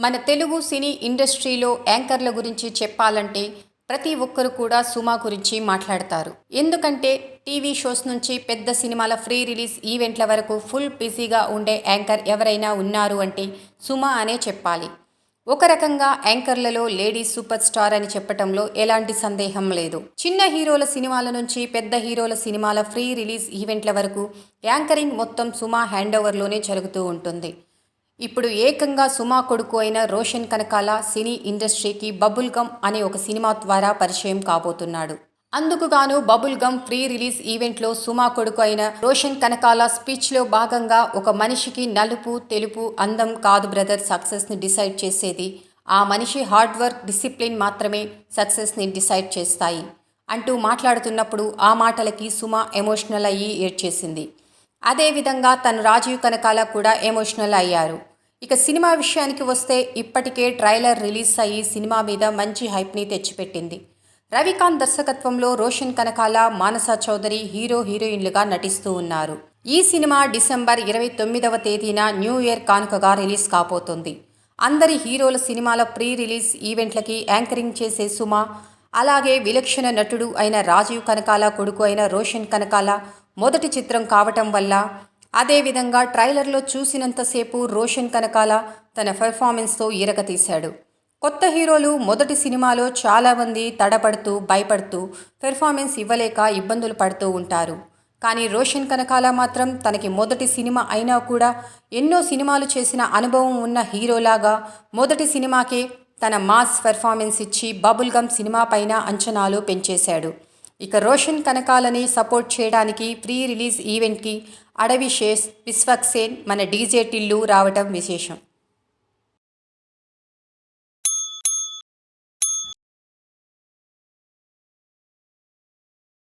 మన తెలుగు సినీ ఇండస్ట్రీలో యాంకర్ల గురించి చెప్పాలంటే ప్రతి ఒక్కరు కూడా సుమా గురించి మాట్లాడతారు. ఎందుకంటే టీవీ షోస్ నుంచి పెద్ద సినిమాల ఫ్రీ రిలీజ్ ఈవెంట్ల వరకు ఫుల్ బిజీగా ఉండే యాంకర్ ఎవరైనా ఉన్నారు అంటే సుమా అనే చెప్పాలి. ఒక రకంగా యాంకర్లలో లేడీస్ సూపర్ స్టార్ అని చెప్పటంలో ఎలాంటి సందేహం లేదు. చిన్న హీరోల సినిమాల నుంచి పెద్ద హీరోల సినిమాల ఫ్రీ రిలీజ్ ఈవెంట్ల వరకు యాంకరింగ్ మొత్తం సుమా హ్యాండ్ ఓవర్లోనే జరుగుతూ ఉంటుంది. ఇప్పుడు ఏకంగా సుమా కొడుకు అయిన రోషన్ కనకాల సినీ ఇండస్ట్రీకి బబుల్ గమ్ అనే ఒక సినిమా ద్వారా పరిచయం కాబోతున్నాడు. అందుకు గాను బబుల్ గమ్ ఫ్రీ రిలీజ్ ఈవెంట్లో సుమా కొడుకు అయిన రోషన్ కనకాల స్పీచ్లో భాగంగా ఒక మనిషికి నలుపు తెలుపు అందం కాదు బ్రదర్ సక్సెస్ని డిసైడ్ చేసేది. ఆ మనిషి హార్డ్ వర్క్ డిసిప్లిన్ మాత్రమే సక్సెస్ని డిసైడ్ చేస్తాయి. అంటూ మాట్లాడుతున్నప్పుడు ఆ మాటలకి సుమా ఎమోషనల్ అయ్యి ఏడ్చేసింది. అదేవిధంగా తను రాజీవ్ కనకాల కూడా ఎమోషనల్ అయ్యారు. ఇక సినిమా విషయానికి వస్తే ఇప్పటికే ట్రైలర్ రిలీజ్ అయ్యి సినిమా మీద మంచి హైప్ని తెచ్చిపెట్టింది. రవికాంత్ దర్శకత్వంలో రోషన్ కనకాల మానస చౌదరి హీరో హీరోయిన్లుగా నటిస్తూ ఉన్నారు. ఈ సినిమా డిసెంబర్ ఇరవై తొమ్మిదవ తేదీన న్యూ ఇయర్ కానుకగా రిలీజ్ కాబోతోంది. అందరి హీరోల సినిమాల ప్రీ రిలీజ్ ఈవెంట్లకి యాంకరింగ్ చేసే సుమ అలాగే విలక్షణ నటుడు అయిన రాజీవ్ కనకాల కొడుకు అయిన రోషన్ కనకాల మొదటి చిత్రం కావటం వల్ల అదేవిధంగా ట్రైలర్లో చూసినంతసేపు రోషన్ కనకాల తన పెర్ఫార్మెన్స్తో ఈరకతీశాడు కొత్త హీరోలు మొదటి సినిమాలో చాలామంది తడపడుతూ భయపడుతూ పెర్ఫార్మెన్స్ ఇవ్వలేక ఇబ్బందులు పడుతూ ఉంటారు. కానీ రోషన్ కనకాల మాత్రం తనకి మొదటి సినిమా అయినా కూడా ఎన్నో సినిమాలు చేసిన అనుభవం ఉన్న హీరోలాగా మొదటి సినిమాకే తన మాస్ పెర్ఫార్మెన్స్ ఇచ్చి బబుల్ గమ్ సినిమా పైన అంచనాలు పెంచేశాడు. ఇక రోషన్ కనకాలని సపోర్ట్ చేయడానికి ప్రీ రిలీజ్ ఈవెంట్కి అడవి షేస్ విశ్వక్సేన్ మన డీజే టిల్లు రావటం విశేషం.